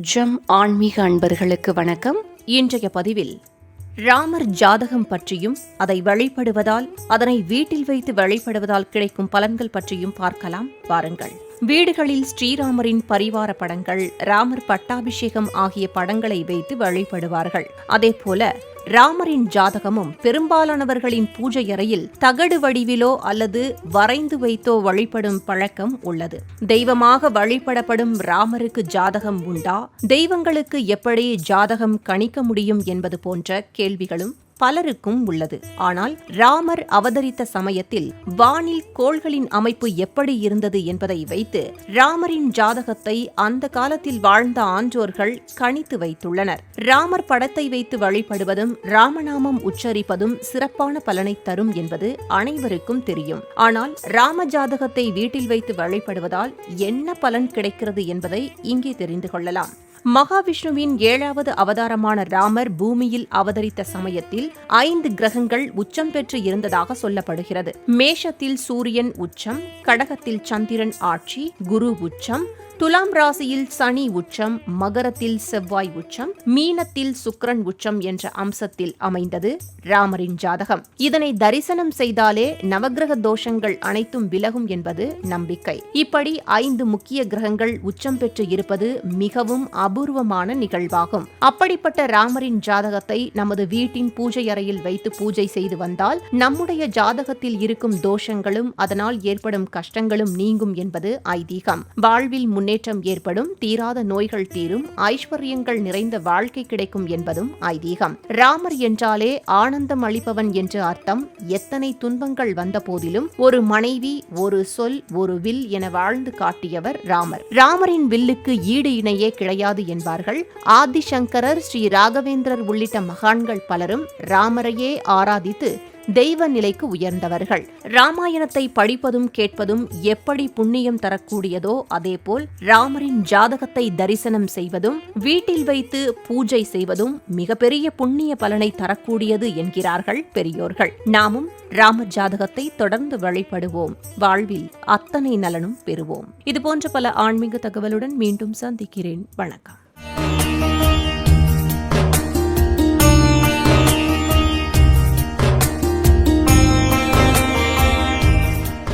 ஜம் ஆன்மீக அன்பர்களுக்கு வணக்கம். இன்றைய பதிவில் ராமர் ஜாதகம் பற்றியும் அதை வழிபடுவதால் அதனை வீட்டில் வைத்து வழிபடுவதால் கிடைக்கும் பலன்கள் பற்றியும் பார்க்கலாம். வாருங்கள். வீடுகளில் ஸ்ரீராமரின் பரிவார படங்கள் ராமர் பட்டாபிஷேகம் ஆகிய படங்களை வைத்து வழிபடுவார்கள். அதேபோல ராமரின் ஜாதகமும் பெரும்பாலானவர்களின் பூஜை அறையில் தகடு வடிவிலோ அல்லது வரைந்து வைத்தோ வழிபடும் பழக்கம் உள்ளது. தெய்வமாக வழிபடப்படும் ராமருக்கு ஜாதகம் உண்டா? தெய்வங்களுக்கு எப்படி ஜாதகம் கணிக்க முடியும் என்பது போன்ற கேள்விகளும் பலருக்கும் உள்ளது. ஆனால் ராமர் அவதரித்த சமயத்தில் வானில் கோள்களின் அமைப்பு எப்படி இருந்தது என்பதை வைத்து ராமரின் ஜாதகத்தை அந்த காலத்தில் வாழ்ந்த ஆன்றோர்கள் கணித்து வைத்துள்ளனர். ராமர் படத்தை வைத்து வழிபடுவதும் ராமநாமம் உச்சரிப்பதும் சிறப்பான பலனை தரும் என்பது அனைவருக்கும் தெரியும். ஆனால் ராம ஜாதகத்தை வீட்டில் வைத்து வழிபடுவதால் என்ன பலன் கிடைக்கிறது என்பதை இங்கே தெரிந்து கொள்ளலாம். மகாவிஷ்ணுவின் ஏழாவது அவதாரமான ராமர் பூமியில் அவதரித்த சமயத்தில் ஐந்து கிரகங்கள் உச்சம் பெற்று இருந்ததாக சொல்லப்படுகிறது. மேஷத்தில் சூரியன் உச்சம் கடகத்தில் சந்திரன் ஆட்சி குரு உச்சம் துலாம் ராசியில் சனி உச்சம் மகரத்தில் செவ்வாய் உச்சம் மீனத்தில் சுக்கிரன் உச்சம் என்ற அம்சத்தில் அமைந்தது ராமரின் ஜாதகம். இதனை தரிசனம் செய்தாலே நவகிரக தோஷங்கள் அனைத்தும் விலகும் என்பது நம்பிக்கை. இப்படி ஐந்து முக்கிய கிரகங்கள் உச்சம் பெற்று இருப்பது மிகவும் அபூர்வமான நிகழ்வாகும். அப்படிப்பட்ட ராமரின் ஜாதகத்தை நமது வீட்டின் பூஜை அறையில் வைத்து பூஜை செய்து வந்தால் நம்முடைய ஜாதகத்தில் இருக்கும் தோஷங்களும் அதனால் ஏற்படும் கஷ்டங்களும் நீங்கும் என்பது ஐதீகம். வாழ்வில் முன் முன்னேற்றம் ஏற்படும் தீராத நோய்கள் தீரும் ஐஸ்வர்யங்கள் நிறைந்த வாழ்க்கை கிடைக்கும் என்பதும் ஐதீகம். ராமர் என்றாலே ஆனந்தம் அளிப்பவன் என்று அர்த்தம். எத்தனை துன்பங்கள் வந்த போதிலும் ஒரு மனைவி ஒரு சொல் ஒரு வில் என வாழ்ந்து காட்டியவர் ராமர். ராமரின் வில்லுக்கு ஈடு இணையே கிடையாது என்பார்கள். ஆதிசங்கரர் ஸ்ரீ ராகவேந்திரர் உள்ளிட்ட மகான்கள் பலரும் ராமரையே ஆராதித்து தெய்வ நிலைக்கு உயர்ந்தவர்கள். ராமாயணத்தை படிப்பதும் கேட்பதும் எப்படி புண்ணியம் தரக்கூடியதோ அதேபோல் ராமரின் ஜாதகத்தை தரிசனம் செய்வதும் வீட்டில் வைத்து பூஜை செய்வதும் மிகப்பெரிய புண்ணிய பலனை தரக்கூடியது என்கிறார்கள் பெரியோர்கள். நாமும் ராமர் ஜாதகத்தை தொடர்ந்து வழிபடுவோம். வாழ்வில் அத்தனை நலனும் பெறுவோம். இதுபோன்ற பல ஆன்மீக தகவலுடன் மீண்டும் சந்திக்கிறேன். வணக்கம்.